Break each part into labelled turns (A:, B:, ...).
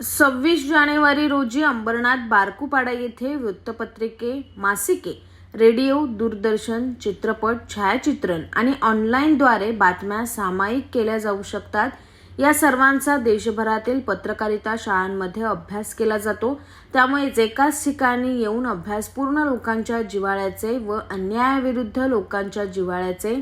A: सव्वीस जानेवारी रोजी अंबरनाथ बारकूपाडा येथे वृत्तपत्रिके मासिके रेडिओ दूरदर्शन चित्रपट छायाचित्रण आणि ऑनलाईनद्वारे बातम्या सामायिक केल्या जाऊ शकतात. या सर्वांचा देशभरातील पत्रकारिता शाळांमध्ये अभ्यास केला जातो. त्यामुळेच एकाच ठिकाणी येऊन अभ्यास पूर्ण लोकांच्या जिव्हाळ्याचे व अन्यायाविरुद्ध लोकांच्या जिव्हाळ्याचे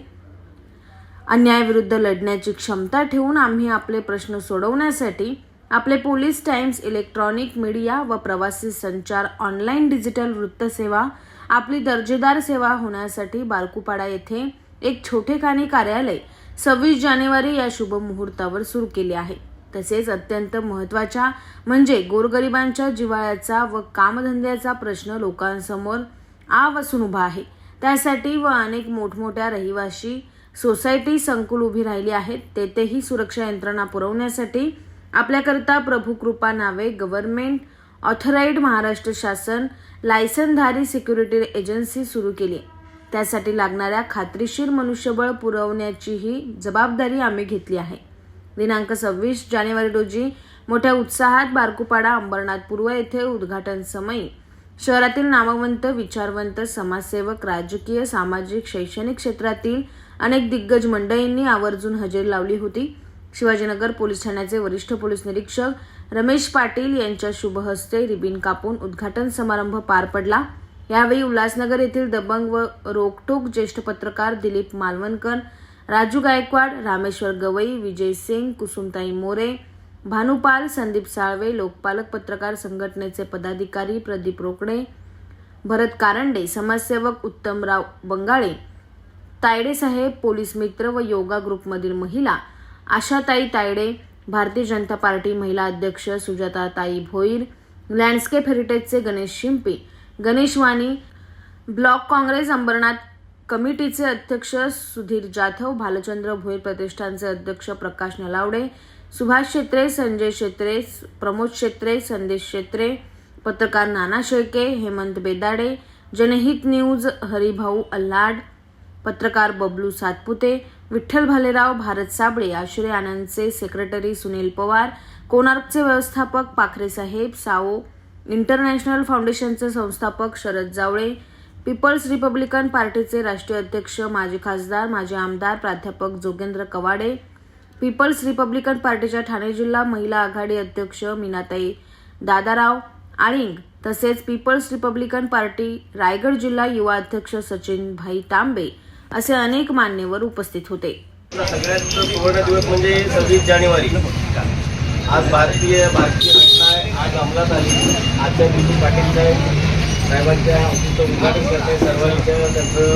A: अन्यायाविरुद्ध लढण्याची क्षमता ठेवून आम्ही आपले प्रश्न सोडवण्यासाठी आपले पोलीस टाइम्स इलेक्ट्रॉनिक मीडिया व प्रवासी संचार ऑनलाईन डिजिटल वृत्तसेवा आपली दर्जेदार सेवा होण्यासाठी बारकुपाडा येथे एक छोटेखानी कार्यालय सव्वीस जानेवारी या शुभ मुहूर्तावर सुरू केले आहे. तसेच अत्यंत महत्त्वाच्या म्हणजे गोरगरिबांच्या जिव्हाळ्याचा व कामधंद्याचा प्रश्न लोकांसमोर आवासून उभा आहे. त्यासाठी व अनेक मोठमोठ्या रहिवाशी सोसायटी संकुल उभी राहिली आहेत. तेथेही सुरक्षा यंत्रणा पुरवण्यासाठी आपल्याकरता प्रभू कृपा नावे गव्हर्नमेंट ऑथराईड महाराष्ट्र शासन लायसनधारी सिक्युरिटी एजन्सी सुरू केली. त्यासाठी लागणाऱ्या खात्रीशीर मनुष्यबळ पुरवण्याचीही जबाबदारी आम्ही घेतली आहे. दिनांक सव्वीस जानेवारी रोजी मोठ्या उत्साहात बारकुपाडा अंबरनाथ पूर्व येथे उद्घाटन समयी शहरातील नामवंत विचारवंत समाजसेवक राजकीय सामाजिक शैक्षणिक क्षेत्रातील अनेक दिग्गज मंडळींनी आवर्जून हजेरी लावली होती. शिवाजीनगर पोलीस ठाण्याचे वरिष्ठ पोलीस निरीक्षक रमेश पाटील यांच्या शुभहस्ते रिबिन रिबीन कापून उद्घाटन समारंभ पार पडला. यावेळी उल्हासनगर येथील दबंग व रोकटोक ज्येष्ठ पत्रकार दिलीप मालवणकर राजू गायकवाड रामेश्वर गवई विजय सिंग कुसुमताई मोरे भानुपाल संदीप साळवे लोकपालक पत्रकार संघटनेचे पदाधिकारी प्रदीप रोकडे भरत कारंडे समाजसेवक उत्तमराव बंगाळे तायडेसाहेब पोलीस मित्र व योगा ग्रुपमधील महिला आशाताई तायडे भारतीय जनता पार्टी महिला अध्यक्ष सुजाताताई भोईर लँडस्केप हेरिटेजचे गणेश शिंपी गणेश वाणी ब्लॉक काँग्रेस अंबरनाथ कमिटीचे अध्यक्ष सुधीर जाधव भालचंद्र भोईर प्रतिष्ठानचे अध्यक्ष प्रकाश नलावडे सुभाष शेत्रे संजय शेत्रे प्रमोद शेत्रे संदेश शेत्रे पत्रकार नाना शेळके हेमंत बेदाडे जनहित न्यूज हरिभाऊ अल्हाड पत्रकार बबलू सातपुते विठ्ठल भालेराव भारत साबळे आश्रय आनंदचे सेक्रेटरी सुनील पवार कोणार्कचे व्यवस्थापक पाखरे साहेब साओ इंटरनॅशनल फाउंडेशनचे संस्थापक शरद जावळे पीपल्स रिपब्लिकन पार्टीचे राष्ट्रीय अध्यक्ष माजी खासदार माजी आमदार प्राध्यापक जोगेंद्र कवाडे पीपल्स रिपब्लिकन पार्टीच्या ठाणे जिल्हा महिला आघाडी अध्यक्ष मीनाताई दादाराव आळिंग तसेच पीपल्स रिपब्लिकन पार्टी रायगड जिल्हा युवा अध्यक्ष सचिन भाई तांबे. असे अनेक मान्यवर उपस्थित होते.
B: आपला सगळ्यात सुवर्ण दिवस म्हणजे सव्वीस जानेवारी. आज भारतीय भारतीय घटना आहे आज अंमलात आली. आजच्या दिवशी पाटील साहेब साहेबांच्या ऑफिसचं उद्घाटन करते सर्वांच्या त्यांचं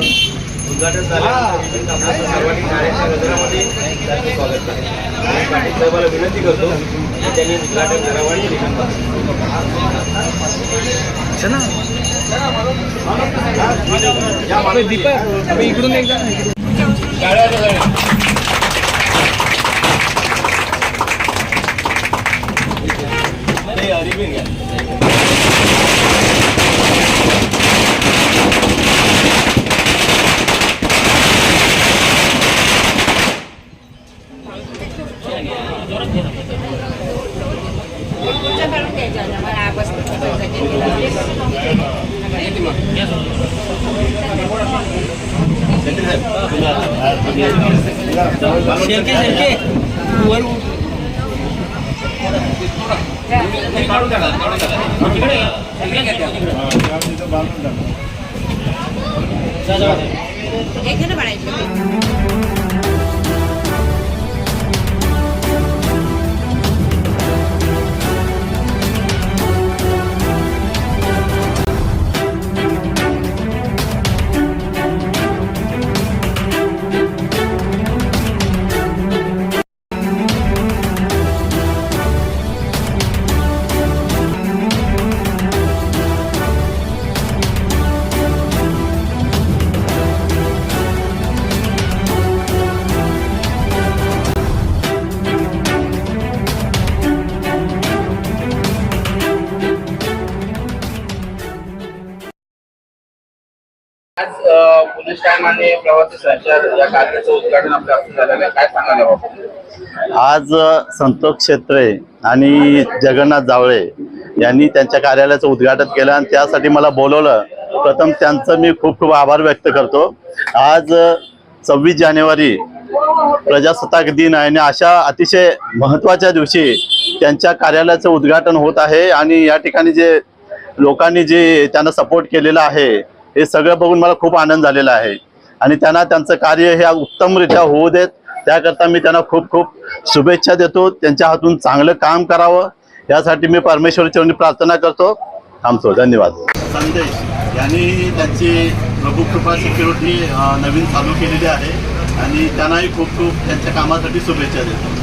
B: उद्घाटन झाल्यानंतर आपल्या सर्वांनी शाळेच्या गजरामध्ये त्यांचं स्वागत करेल आणि पाटील साहेबाला विनंती करतो की त्यांनी उद्घाटन करावं आणि निवेदन
C: दीपक इकडून एकदा
B: ¿Qué
D: es lo
E: que police Thane आणि प्रवासी संचार या कार्याचं उद्घाटन आपल्या हस्ते झालेलं आहे. काय सांगाल
F: आज संतोष क्षेत्रे आणि जगन्नाथ जावळे यांनी त्यांच्या कार्यालयाचं उद्घाटन केलं आणि त्यासाठी मला बोलवलं. प्रथम त्यांचं मी खूप खूप आभार व्यक्त करतो. आज सव्वीस जानेवारी प्रजासत्ताक दिन आहे आणि अशा अतिशय महत्त्वाच्या दिवशी त्यांच्या कार्यालयाचं उद्घाटन होत आहे आणि या ठिकाणी जे लोकांनी जे त्यांना सपोर्ट केलेला आहे हे सगळं बघून मला खूप आनंद झालेला आहे. आणि त्यांना त्यांचं कार्य हे उत्तमरित्या होऊ देत. त्याकरता मी त्यांना खूप खूप शुभेच्छा देतो. त्यांच्या हातून चांगलं काम करावं. यासाठी मी परमेश्वरचरणी प्रार्थना करतो. थांबतो. धन्यवाद. संदेश. यांनी त्यांची प्रभू कृपा सिक्युरिटी नवीन चालू केलेली आहे. आणि त्यांनाही खूप खूप त्यांच्या कामासाठी शुभेच्छा देतो.